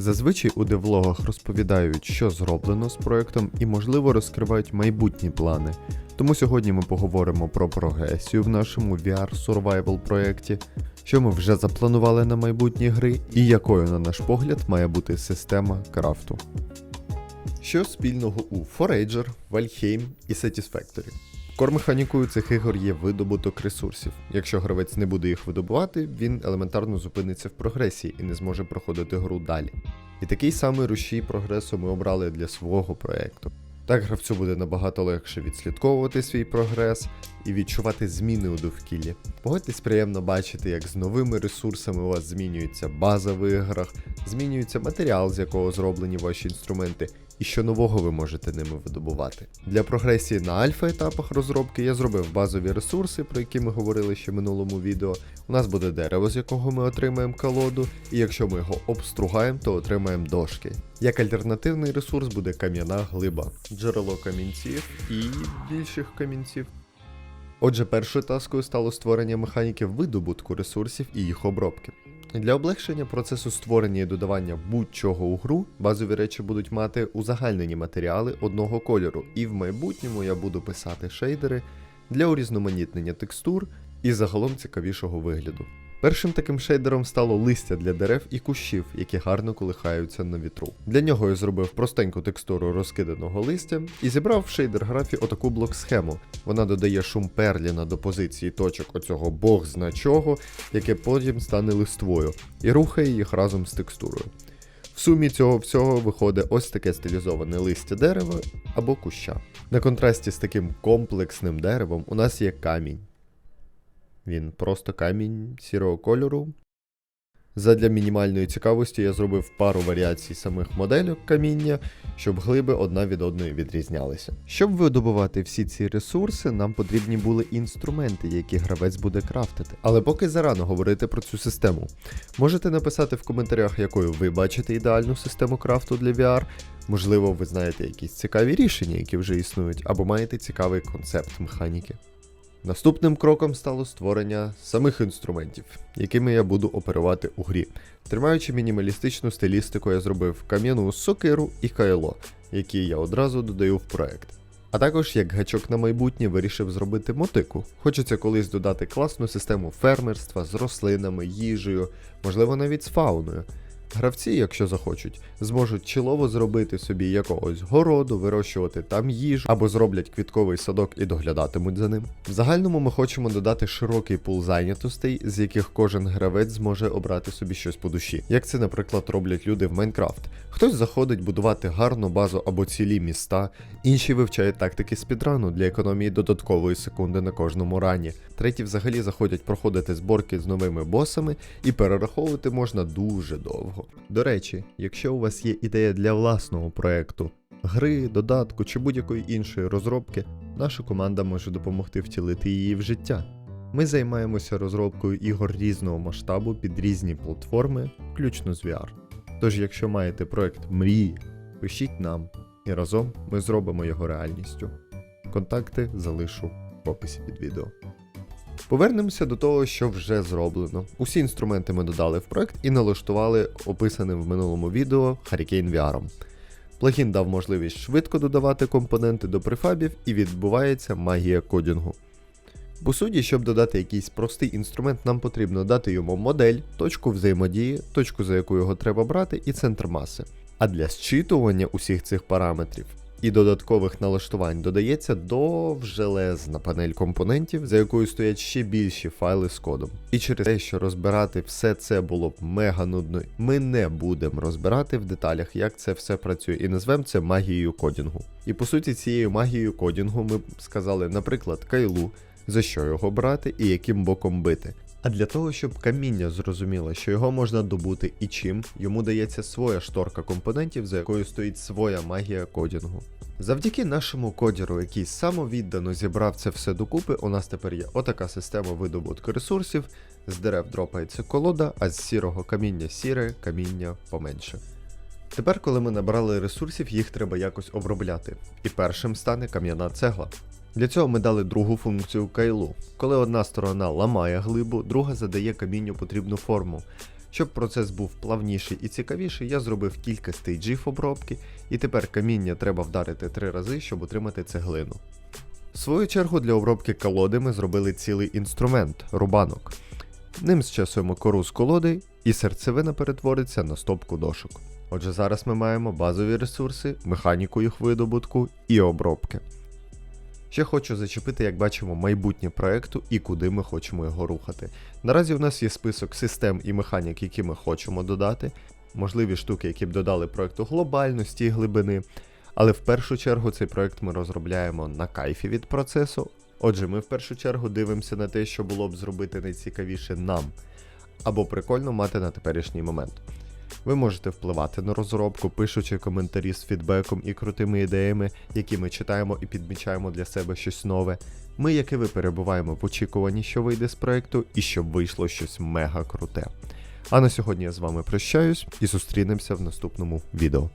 Зазвичай у девлогах розповідають, що зроблено з проектом, і, можливо, розкривають майбутні плани. Тому сьогодні ми поговоримо про прогресію в нашому VR Survival проєкті, що ми вже запланували на майбутні гри, і якою, на наш погляд, має бути система крафту. Що спільного у Forager, Valheim і Satisfactory? Кормеханікою цих ігор є видобуток ресурсів. Якщо гравець не буде їх видобувати, він елементарно зупиниться в прогресії і не зможе проходити гру далі. І такий самий рушій прогресу ми обрали для свого проекту. Так гравцю буде набагато легше відслідковувати свій прогрес і відчувати зміни у довкіллі. Погодьтесь приємно бачити, як з новими ресурсами у вас змінюється база в іграх, змінюється матеріал, з якого зроблені ваші інструменти, і що нового ви можете ними видобувати. Для прогресії на альфа-етапах розробки я зробив базові ресурси, про які ми говорили ще в минулому відео. У нас буде дерево, з якого ми отримаємо колоду, і якщо ми його обстругаємо, то отримаємо дошки. Як альтернативний ресурс буде кам'яна глиба, джерело камінців і більших камінців. Отже, першою таскою стало створення механіки видобутку ресурсів і їх обробки. Для облегшення процесу створення і додавання будь-чого у гру базові речі будуть мати узагальнені матеріали одного кольору, і в майбутньому я буду писати шейдери для урізноманітнення текстур і загалом цікавішого вигляду. Першим таким шейдером стало листя для дерев і кущів, які гарно колихаються на вітру. Для нього я зробив простеньку текстуру розкиданого листя і зібрав в шейдер графі отаку блок-схему. Вона додає шум перліна до позиції точок оцього бог зна чого, яке потім стане листвою, і рухає їх разом з текстурою. В сумі цього всього виходить ось таке стилізоване листя дерева або куща. На контрасті з таким комплексним деревом у нас є камінь. Він просто камінь сірого кольору. Задля мінімальної цікавості я зробив пару варіацій самих модельок каміння, щоб глиби одна від одної відрізнялися. Щоб видобувати всі ці ресурси, нам потрібні були інструменти, які гравець буде крафтити. Але поки зарано говорити про цю систему. Можете написати в коментарях, якою ви бачите ідеальну систему крафту для VR. Можливо, ви знаєте якісь цікаві рішення, які вже існують, або маєте цікавий концепт механіки. Наступним кроком стало створення самих інструментів, якими я буду оперувати у грі. Тримаючи мінімалістичну стилістику, я зробив кам'яну сокиру і кайло, які я одразу додаю в проект. А також як гачок на майбутнє вирішив зробити мотику. Хочеться колись додати класну систему фермерства з рослинами, їжею, можливо навіть з фауною. Гравці, якщо захочуть, зможуть чилово зробити собі якогось городу, вирощувати там їжу або зроблять квітковий садок і доглядатимуть за ним. В загальному ми хочемо додати широкий пул зайнятостей, з яких кожен гравець зможе обрати собі щось по душі, як це, наприклад, роблять люди в Майнкрафт. Хтось заходить будувати гарну базу або цілі міста, інші вивчають тактики спідрану для економії додаткової секунди на кожному рані. Треті взагалі заходять проходити зборки з новими босами і перераховувати можна дуже довго. До речі, якщо у вас є ідея для власного проекту, гри, додатку чи будь-якої іншої розробки, наша команда може допомогти втілити її в життя. Ми займаємося розробкою ігор різного масштабу під різні платформи, включно з VR. Тож, якщо маєте проект мрії, пишіть нам, і разом ми зробимо його реальністю. Контакти залишу в описі під відео. Повернемося до того, що вже зроблено. Усі інструменти ми додали в проект і налаштували описаним в минулому відео Hurricane VR. Плагін дав можливість швидко додавати компоненти до префабів і відбувається магія кодінгу. По суті, щоб додати якийсь простий інструмент, нам потрібно дати йому модель, точку взаємодії, точку, за яку його треба брати, і центр маси. А для зчитування усіх цих параметрів і додаткових налаштувань додається довжелезна панель компонентів, за якою стоять ще більші файли з кодом. І через те, що розбирати все це було б мега нудно, ми не будемо розбирати в деталях, як це все працює, і назвемо це магією кодінгу. І по суті, цією магією кодінгу ми б сказали, наприклад, кайлу, за що його брати і яким боком бити. А для того, щоб каміння зрозуміло, що його можна добути і чим, йому дається своя шторка компонентів, за якою стоїть своя магія кодінгу. Завдяки нашому кодіру, який самовіддано зібрав це все докупи, у нас тепер є отака система видобутку ресурсів. З дерев дропається колода, а з сірого каміння сіре, каміння поменше. Тепер, коли ми набрали ресурсів, їх треба якось обробляти. І першим стане кам'яна цегла. Для цього ми дали другу функцію кайлу. Коли одна сторона ламає глибу, друга задає камінню потрібну форму. Щоб процес був плавніший і цікавіший, я зробив кілька стейджів обробки, і тепер каміння треба вдарити три рази, щоб отримати цеглину. В свою чергу для обробки колоди ми зробили цілий інструмент рубанок. Ним зчасуємо кору з колоди, і серцевина перетвориться на стопку дошок. Отже, зараз ми маємо базові ресурси, механіку їх видобутку і обробки. Ще хочу зачепити, як бачимо, майбутнє проекту і куди ми хочемо його рухати. Наразі у нас є список систем і механік, які ми хочемо додати, можливі штуки, які б додали проекту глобальності і глибини. Але в першу чергу цей проект ми розробляємо на кайфі від процесу. Отже, ми в першу чергу дивимося на те, що було б зробити найцікавіше нам, або прикольно мати на теперішній момент. Ви можете впливати на розробку, пишучи коментарі з фідбеком і крутими ідеями, які ми читаємо і підмічаємо для себе щось нове. Ми, як і ви, перебуваємо в очікуванні, що вийде з проекту, і щоб вийшло щось мега круте. А на сьогодні я з вами прощаюсь і зустрінемося в наступному відео.